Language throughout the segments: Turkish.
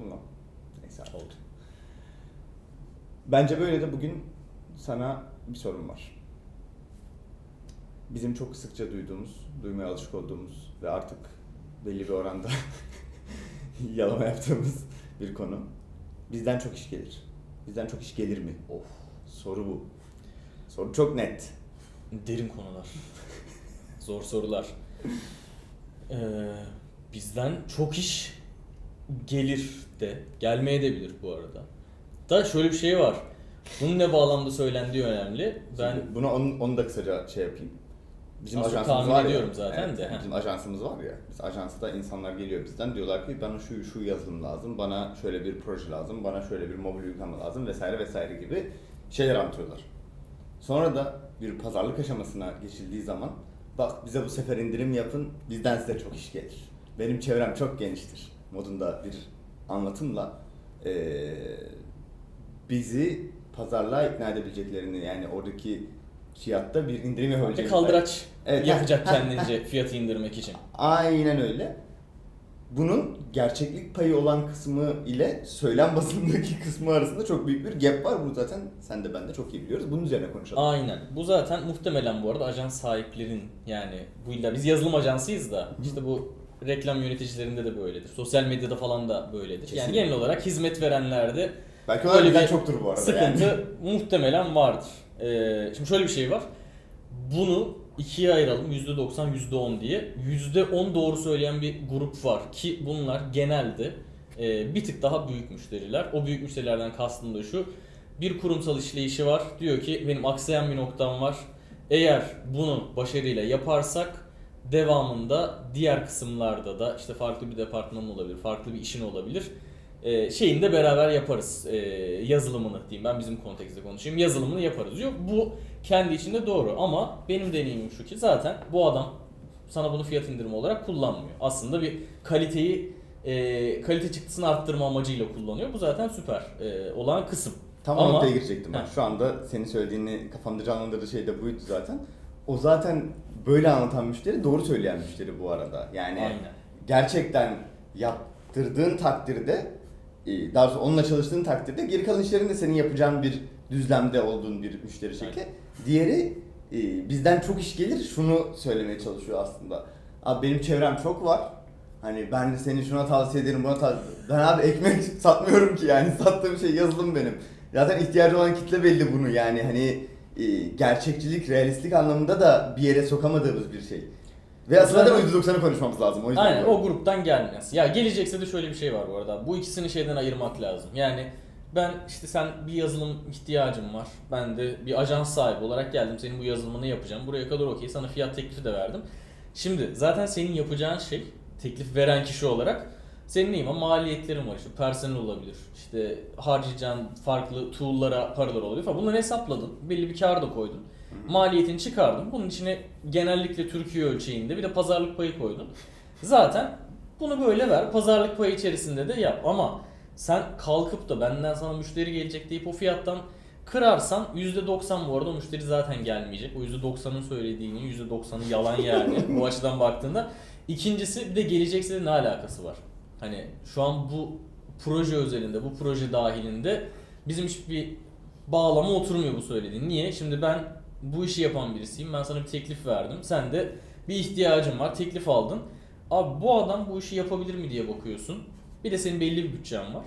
mu lan? Neyse. Oldu. Bence böyle de bugün sana bir sorum var. Bizim çok sıkça duyduğumuz, duymaya alışık olduğumuz ve artık belli bir oranda yalama yaptığımız bir konu. Bizden çok iş gelir. Bizden çok iş gelir mi? Of. Soru bu. Soru çok net. Derin konular. Zor sorular. Ee, bizden çok iş gelir de. Gelmeye de bilir bu arada. Da şöyle bir şey var. Bunun ne bağlamda söylendiği önemli. Ben Şimdi bunu onu, onu da kısaca şey yapayım. Bizim çok ajansımız tahmin var ya. ediyorum zaten evet, de. Bizim ajansımız var ya. Biz ajansta insanlar geliyor bizden diyorlar ki bana şu şu yazılım lazım, bana şöyle bir proje lazım, bana şöyle bir mobil uygulama lazım vesaire vesaire gibi şeyler anlatıyorlar. Sonra da bir pazarlık aşamasına geçildiği zaman bak bize bu sefer indirim yapın, bizden size çok iş gelir. Benim çevrem çok geniştir modunda bir anlatımla eee, bizi pazarlığa ikna edebileceklerini yani oradaki fiyatta bir indirim yapabileceklerini kaldıraç Evet, yapacak ha, ha, kendince fiyatı indirmek için. Aynen öyle. Bunun gerçeklik payı olan kısmı ile söylem basındaki kısmı arasında çok büyük bir gap var. Bunu zaten sen de ben de çok iyi biliyoruz. Bunun üzerine konuşalım. Aynen. Bu zaten muhtemelen bu arada ajans sahiplerin yani bu illa biz yazılım ajansıyız da işte bu reklam yöneticilerinde de böyledir. Sosyal medyada falan da böyledir. Yani Kesinlikle. genel olarak hizmet verenlerde Belki Öyle öyle bizden bir çoktur bu arada sıkıntı yani. muhtemelen vardır. Ee, şimdi şöyle bir şey var. Bunu ikiye ayıralım %90 %10 diye. %10 doğru söyleyen bir grup var ki bunlar genelde e, bir tık daha büyük müşteriler. O büyük müşterilerden kastım da şu. Bir kurumsal işleyişi var. Diyor ki benim aksayan bir noktam var. Eğer bunu başarıyla yaparsak devamında diğer kısımlarda da işte farklı bir departmanın olabilir, farklı bir işin olabilir. Ee, şeyini de beraber yaparız. Ee, yazılımını diyeyim ben bizim kontekste konuşayım. Yazılımını yaparız diyor. Bu kendi içinde doğru ama benim deneyimim şu ki zaten bu adam sana bunu fiyat indirimi olarak kullanmıyor. Aslında bir kaliteyi e, kalite çıktısını arttırma amacıyla kullanıyor. Bu zaten süper e, olan kısım. Tam Ama- noktaya girecektim ben. Heh. Şu anda senin söylediğini kafamda canlandırdığı şey de buydu zaten. O zaten böyle anlatan müşteri doğru söyleyen müşteri bu arada. Yani Aynen. gerçekten yaptırdığın takdirde e, daha doğrusu onunla çalıştığın takdirde geri kalan işlerin de senin yapacağın bir düzlemde olduğun bir müşteri şekli. Diğeri e, bizden çok iş gelir şunu söylemeye çalışıyor aslında. Abi benim çevrem çok var. Hani ben de seni şuna tavsiye ederim buna tavsiye Ben abi ekmek satmıyorum ki yani sattığım şey yazılım benim. Zaten ihtiyacı olan kitle belli bunu yani hani gerçekçilik, realistlik anlamında da bir yere sokamadığımız bir şey. Ve aslında da Zaten- %90'ı konuşmamız lazım. O yüzden Aynen böyle. o gruptan gelmez. Ya gelecekse de şöyle bir şey var bu arada. Bu ikisini şeyden ayırmak lazım. Yani ben işte sen bir yazılım ihtiyacım var. Ben de bir ajans sahibi olarak geldim. Senin bu yazılımını yapacağım. Buraya kadar okey. Sana fiyat teklifi de verdim. Şimdi zaten senin yapacağın şey teklif veren kişi olarak senin neyin var? Maliyetlerin var. İşte personel olabilir. İşte harcayacağın farklı tool'lara paralar olabilir falan. Bunları hesapladın. Belli bir kar da koydun. Maliyetini çıkardın. Bunun içine genellikle Türkiye ölçeğinde bir de pazarlık payı koydun. Zaten bunu böyle ver. Pazarlık payı içerisinde de yap. Ama sen kalkıp da benden sana müşteri gelecek deyip o fiyattan kırarsan %90 bu arada o müşteri zaten gelmeyecek. O %90'ın söylediğini %90'ı yalan yani bu açıdan baktığında. İkincisi bir de gelecekse de ne alakası var? Hani şu an bu proje özelinde, bu proje dahilinde bizim hiçbir bağlama oturmuyor bu söylediğin. Niye? Şimdi ben bu işi yapan birisiyim. Ben sana bir teklif verdim. Sen de bir ihtiyacın var. Teklif aldın. Abi bu adam bu işi yapabilir mi diye bakıyorsun. Bir de senin belli bir bütçen var.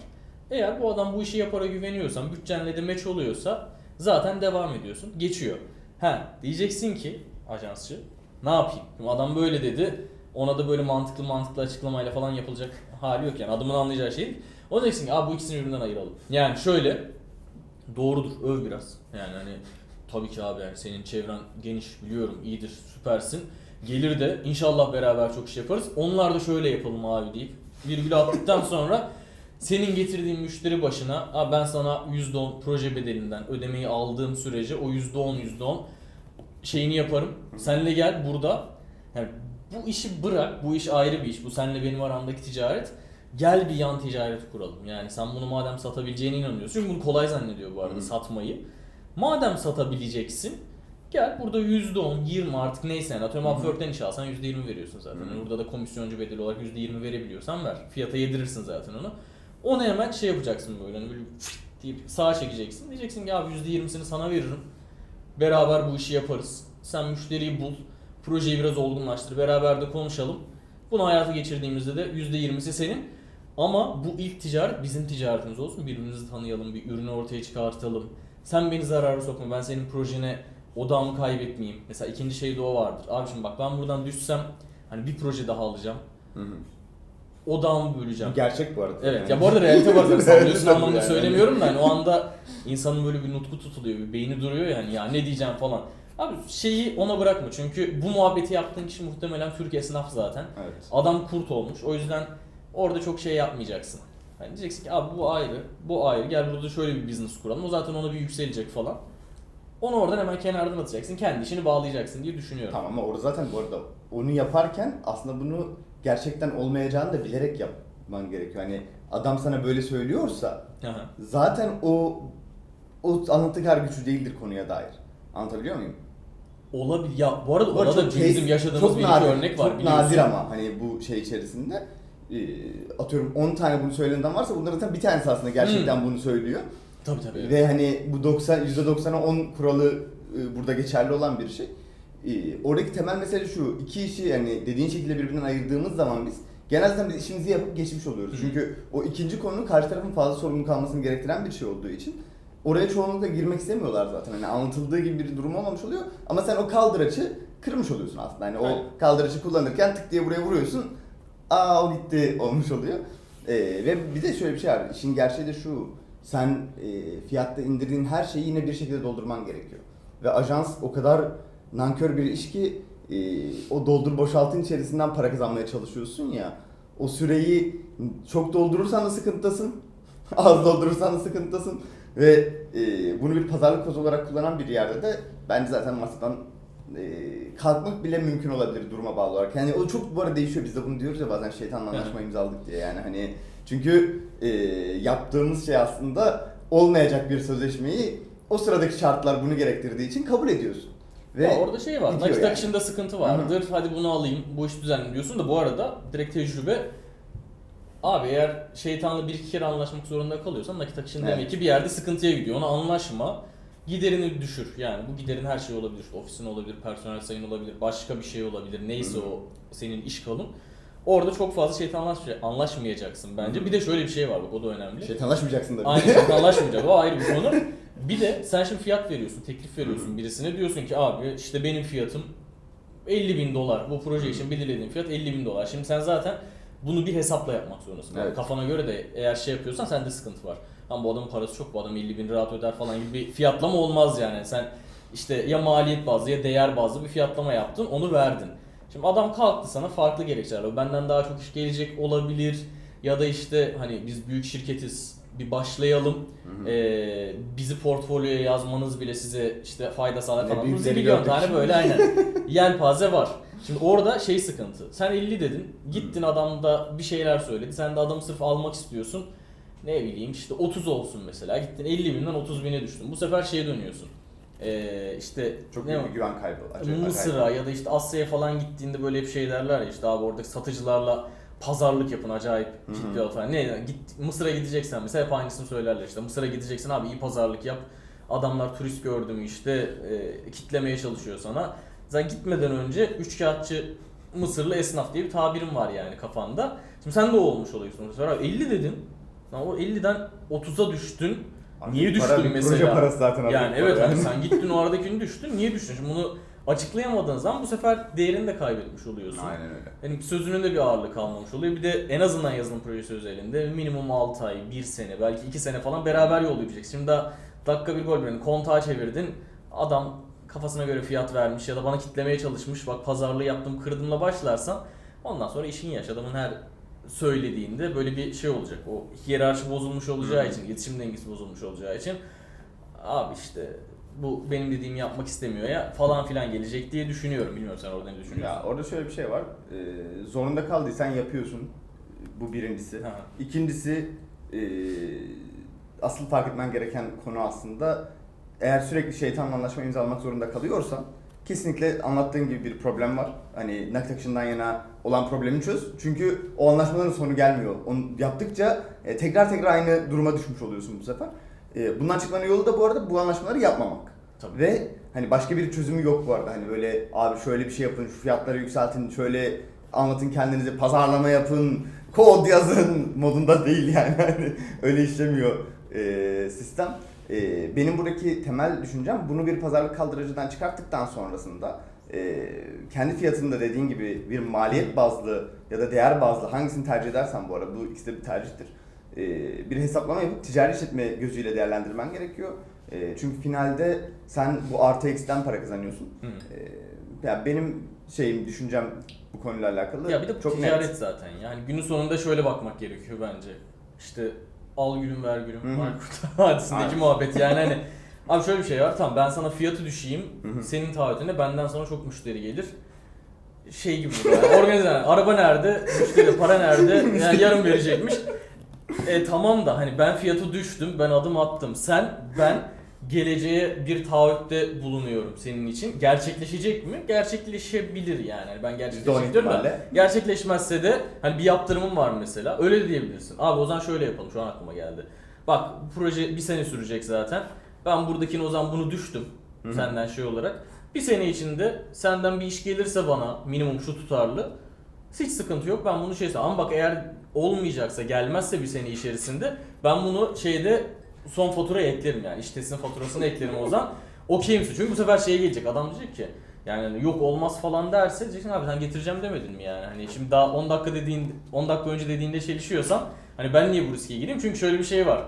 Eğer bu adam bu işi yapara güveniyorsan, bütçenle de meç oluyorsa zaten devam ediyorsun. Geçiyor. Ha diyeceksin ki ajansçı ne yapayım? Adam böyle dedi. Ona da böyle mantıklı mantıklı açıklamayla falan yapılacak hali yok yani. Adamın anlayacağı şey. O diyeceksin ki Abi bu ikisini birbirinden ayıralım. Yani şöyle doğrudur öv biraz. Yani hani tabii ki abi yani senin çevren geniş biliyorum iyidir süpersin. Gelir de inşallah beraber çok iş yaparız. Onlar da şöyle yapalım abi deyip virgül attıktan sonra senin getirdiğin müşteri başına abi ben sana %10 proje bedelinden ödemeyi aldığım sürece o %10 %10 şeyini yaparım. Senle gel burada. Yani bu işi bırak. Bu iş ayrı bir iş. Bu senle benim aramdaki ticaret. Gel bir yan ticaret kuralım. Yani sen bunu madem satabileceğine inanıyorsun. Çünkü bunu kolay zannediyor bu arada Hı. satmayı. Madem satabileceksin gel burada %10, 20 artık neyse yani atıyorum. Upwork'ten iş alsan %20 veriyorsun zaten. Hı hı. Yani burada da komisyoncu bedeli olarak %20 verebiliyorsan ver. Fiyata yedirirsin zaten onu. Onu hemen şey yapacaksın böyle hani böyle deyip sağa çekeceksin. Diyeceksin ki abi %20'sini sana veririm. Beraber bu işi yaparız. Sen müşteriyi bul. Projeyi biraz olgunlaştır. Beraber de konuşalım. Bunu hayata geçirdiğimizde de %20'si senin. Ama bu ilk ticaret bizim ticaretimiz olsun. Birbirimizi tanıyalım, bir ürünü ortaya çıkartalım. Sen beni zarara sokma, ben senin projene odağımı kaybetmeyeyim. Mesela ikinci şey de o vardır. Abi şimdi bak ben buradan düşsem hani bir proje daha alacağım. Hı hı. Odağımı böleceğim. Gerçek bu arada. Evet Yani. ya bu arada realite var sallıyorsun Tabii anlamında yani. söylemiyorum da hani o anda insanın böyle bir nutku tutuluyor, bir beyni duruyor yani ya ne diyeceğim falan. Abi şeyi ona bırakma çünkü bu muhabbeti yaptığın kişi muhtemelen Türk esnaf zaten. Evet. Adam kurt olmuş o yüzden orada çok şey yapmayacaksın. Hani diyeceksin ki abi bu ayrı, bu ayrı gel burada şöyle bir business kuralım o zaten ona bir yükselecek falan. Onu oradan hemen kenardan atacaksın kendi işini bağlayacaksın diye düşünüyorum. Tamam ama orada zaten bu arada onu yaparken aslında bunu gerçekten olmayacağını da bilerek yapman gerekiyor. Hani adam sana böyle söylüyorsa Aha. zaten o o anlattığı kadar güçlü değildir konuya dair. Anlatabiliyor muyum? Olabilir. Ya bu arada orada da bizim yaşadığımız bir iki örnek var Çok biliyorsun. nadir ama hani bu şey içerisinde e, atıyorum 10 tane bunu söyleyen varsa bunların zaten bir tanesi aslında gerçekten Hmm. bunu söylüyor. Tabii tabii. Ve hani bu 90 %90'a 10 kuralı e, burada geçerli olan bir şey. E, oradaki temel mesele şu. iki işi yani dediğin şekilde birbirinden ayırdığımız zaman biz genelde biz işimizi yapıp geçmiş oluyoruz. Hı. Çünkü o ikinci konunun karşı tarafın fazla sorumluluk almasını gerektiren bir şey olduğu için oraya çoğunlukla girmek istemiyorlar zaten. Hani anlatıldığı gibi bir durum olmamış oluyor. Ama sen o kaldıraçı kırmış oluyorsun aslında. Hani o kaldıraçı kullanırken tık diye buraya vuruyorsun. Aa o gitti olmuş oluyor. Ee, ve bir de şöyle bir şey var. İşin gerçeği de şu. Sen e, fiyatta indirdiğin her şeyi yine bir şekilde doldurman gerekiyor. Ve ajans o kadar nankör bir iş ki e, o doldur boşaltın içerisinden para kazanmaya çalışıyorsun ya. O süreyi çok doldurursan da sıkıntıdasın. Az doldurursan da sıkıntıdasın. Ve e, bunu bir pazarlık kozu olarak kullanan bir yerde de bence zaten masadan e, kalkmak bile mümkün olabilir duruma bağlı olarak. Yani o çok bu arada değişiyor. Biz de bunu diyoruz ya bazen şeytanla anlaşma imzaladık diye yani hani çünkü e, yaptığımız şey aslında olmayacak bir sözleşmeyi o sıradaki şartlar bunu gerektirdiği için kabul ediyorsun. Ve ya orada şey var. Nakit yani. akışında sıkıntı vardır. Hadi bunu alayım. Bu iş düzenli diyorsun da bu arada direkt tecrübe Abi eğer şeytanla bir iki kere anlaşmak zorunda kalıyorsan nakit akışın Evet. demek ki bir yerde sıkıntıya gidiyor. Ona anlaşma. Giderini düşür. Yani bu giderin her şey olabilir. Ofisin olabilir, personel sayın olabilir, başka bir şey olabilir. Neyse Hı. o senin iş kolun. Orada çok fazla şeytanla anlaşmayacaksın bence. Hı. Bir de şöyle bir şey var bak o da önemli. şeytanlaşmayacaksın da. Aynı şeytanlaşmayacak. O ayrı bir konu. Bir de sen şimdi fiyat veriyorsun, teklif veriyorsun birisine. Diyorsun ki abi işte benim fiyatım 50 bin dolar. Bu proje için belirlediğim fiyat 50 bin dolar. Şimdi sen zaten bunu bir hesapla yapmak zorundasın. Yani Evet. Kafana göre de eğer şey yapıyorsan sende sıkıntı var. Ama bu adamın parası çok, bu adam 50 bin rahat öder falan gibi bir fiyatlama olmaz yani. Sen işte ya maliyet bazlı ya değer bazlı bir fiyatlama yaptın, onu verdin. Şimdi adam kalktı sana farklı gerekçelerle. Benden daha çok iş gelecek olabilir ya da işte hani biz büyük şirketiz bir başlayalım. Hı hı. Ee, bizi portfolyoya yazmanız bile size işte fayda sağlar falan. Büyükleri milyon tane böyle aynen. Yelpaze var. Şimdi orada şey sıkıntı. Sen 50 dedin. Gittin adam da bir şeyler söyledi. Sen de adamı sırf almak istiyorsun. Ne bileyim işte 30 olsun mesela. Gittin 50 binden 30 bine düştün. Bu sefer şeye dönüyorsun. Ee, işte Çok ne büyük güven kaybı. acayip Mısır'a ya da işte Asya'ya falan gittiğinde böyle bir şey derler ya işte abi oradaki satıcılarla pazarlık yapın acayip ciddi falan. Ne git Mısır'a gideceksen mesela hep aynısını söylerler işte Mısır'a gideceksin abi iyi pazarlık yap. Adamlar turist gördü mü işte e, kitlemeye çalışıyor sana. Zaten gitmeden önce üç kağıtçı Mısırlı esnaf diye bir tabirim var yani kafanda. Şimdi sen de o olmuş oluyorsun. Mesela abi 50 dedin. Lan o 50'den 30'a düştün. Abi Niye para düştün bir mesela? Proje parası zaten. Yani evet Para. hani sen gittin o aradakini düştün. Niye düştün? Şimdi bunu açıklayamadığın zaman bu sefer değerini de kaybetmiş oluyorsun. Aynen öyle. Yani sözünün de bir ağırlığı kalmamış oluyor. Bir de en azından yazılım projesi özelinde minimum 6 ay, 1 sene, belki 2 sene falan beraber yol yürüyeceksin. Şimdi daha dakika bir gol verin, kontağı çevirdin. Adam kafasına göre fiyat vermiş ya da bana kitlemeye çalışmış. Bak pazarlığı yaptım, kırdımla başlarsan ondan sonra işin yaş. Adamın her söylediğinde böyle bir şey olacak. O hiyerarşi bozulmuş olacağı için, iletişim dengesi bozulmuş olacağı için abi işte bu benim dediğimi yapmak istemiyor ya falan filan gelecek diye düşünüyorum. Bilmiyorum sen orada ne düşünüyorsun? Ya orada şöyle bir şey var. Ee, zorunda kaldıysan yapıyorsun. Bu birincisi. Ha. İkincisi e, asıl fark etmen gereken konu aslında eğer sürekli şeytanla anlaşma imzalamak zorunda kalıyorsan kesinlikle anlattığın gibi bir problem var. Hani nakit akışından yana olan problemi çöz. Çünkü o anlaşmaların sonu gelmiyor. Onu yaptıkça e, tekrar tekrar aynı duruma düşmüş oluyorsun bu sefer. E, bundan çıkmanın yolu da bu arada bu anlaşmaları yapmamak. Tabii. Ve hani başka bir çözümü yok bu arada. Hani böyle abi şöyle bir şey yapın, şu fiyatları yükseltin, şöyle anlatın kendinizi, pazarlama yapın, kod yazın modunda değil yani. Hani öyle işlemiyor e, sistem. E, benim buradaki temel düşüncem bunu bir pazarlık kaldırıcıdan çıkarttıktan sonrasında e, kendi fiyatında dediğin gibi bir maliyet bazlı ya da değer bazlı hangisini tercih edersen bu arada bu ikisi de bir tercihtir. E, bir hesaplama yapıp ticari işletme gözüyle değerlendirmen gerekiyor. E, çünkü finalde sen bu artı eksiden para kazanıyorsun. Hı. E, ya benim şeyim, düşüncem bu konuyla alakalı Ya bir de bu çok ticaret net. zaten. Yani günün sonunda şöyle bakmak gerekiyor bence. İşte al gülüm ver gülüm kurtar hadisindeki Aynen. muhabbet. Yani hani Abi şöyle bir şey var. Tamam ben sana fiyatı düşeyim. Senin taahhütüne benden sonra çok müşteri gelir. Şey gibi yani. Organize araba nerede? Müşteri para nerede? Yani yarın verecekmiş. E tamam da hani ben fiyatı düştüm ben adım attım. Sen ben geleceğe bir taahhütte bulunuyorum senin için gerçekleşecek mi gerçekleşebilir yani Hani ben %10 gerçekleşecek diyorum da. Gerçekleşmezse de hani bir yaptırımım var mesela. Öyle de diyebilirsin. Abi o zaman şöyle yapalım. Şu an aklıma geldi. Bak bu proje bir sene sürecek zaten. Ben buradakini o zaman bunu düştüm. Hı hı. Senden şey olarak. Bir sene içinde senden bir iş gelirse bana minimum şu tutarlı. Hiç sıkıntı yok. Ben bunu şeyse ama bak eğer olmayacaksa gelmezse bir sene içerisinde ben bunu şeyde son faturaya eklerim yani. İştesin faturasını eklerim o zaman. Okeyimsin. Çünkü bu sefer şeye gelecek. Adam diyecek ki yani yok olmaz falan derse diyeceksin abi sen getireceğim demedin mi yani? Hani şimdi daha 10 dakika dediğin 10 dakika önce dediğinde çelişiyorsan hani ben niye bu riske gireyim? Çünkü şöyle bir şey var.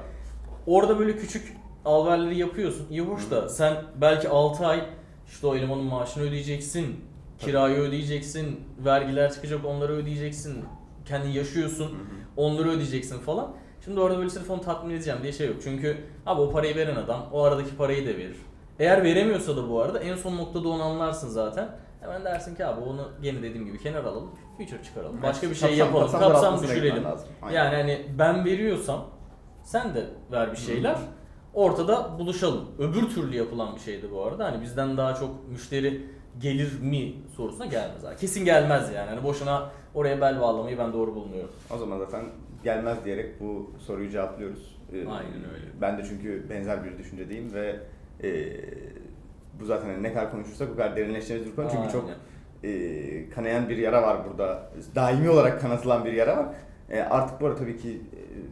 Orada böyle küçük alverleri yapıyorsun. İyi hoş da sen belki 6 ay işte o elemanın maaşını ödeyeceksin. Kirayı ödeyeceksin. Vergiler çıkacak onları ödeyeceksin. Kendin yaşıyorsun. Onları ödeyeceksin falan. Şimdi orada böyle sırf onu tatmin edeceğim diye şey yok. Çünkü abi o parayı veren adam o aradaki parayı da verir. Eğer veremiyorsa da bu arada en son noktada onu anlarsın zaten. Hemen dersin ki abi onu gene dediğim gibi kenara alalım. Feature çıkaralım. Başka bir şey Kapsam- yapalım. kapsam Kapsam düşürelim. Yani hani ben veriyorsam sen de ver bir şeyler. Ortada buluşalım. Öbür türlü yapılan bir şeydi bu arada. Hani bizden daha çok müşteri gelir mi sorusuna gelmez abi. Kesin gelmez yani. Hani boşuna oraya bel bağlamayı ben doğru bulmuyorum. O zaman zaten gelmez diyerek bu soruyu cevaplıyoruz. Ee, Aynen öyle. Ben de çünkü benzer bir düşüncedeyim ve e, bu zaten hani ne kadar konuşursak o kadar derinleşeceğimiz bir konu. Çünkü çok e, kanayan bir yara var burada. Daimi olarak kanatılan bir yara var. E, artık bu arada tabii ki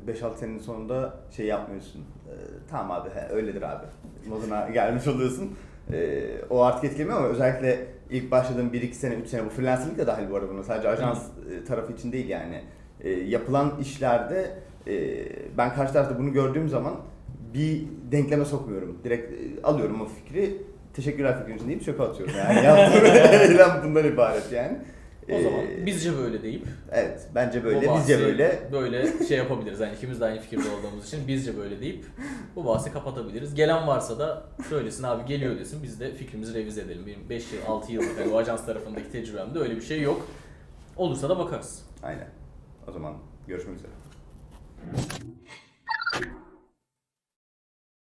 e, 5-6 senenin sonunda şey yapmıyorsun. E, tamam abi he, öyledir abi. Moduna gelmiş oluyorsun. E, o artık etkilemiyor ama özellikle ilk başladığım 1-2 sene, 3 sene bu freelancerlık da dahil bu arada buna. Sadece ajans e, tarafı için değil yani. E, yapılan işlerde e, ben karşı tarafta bunu gördüğüm zaman bir denkleme sokmuyorum. Direkt e, alıyorum o fikri. Teşekkürler fikrin için deyip çöpe atıyorum yani. Yaptığım eylem bundan ibaret yani. O zaman Ee, bizce böyle deyip Evet, bence bu böyle, bahsi bizce böyle. böyle şey yapabiliriz. Yani ikimiz de aynı fikirde olduğumuz için bizce böyle deyip bu bahsi kapatabiliriz. Gelen varsa da söylesin abi geliyor desin. Biz de fikrimizi revize edelim. Benim 5 yıl 6 yıllık hani o ajans tarafındaki tecrübemde öyle bir şey yok. Olursa da bakarız. Aynen. O zaman görüşmek üzere.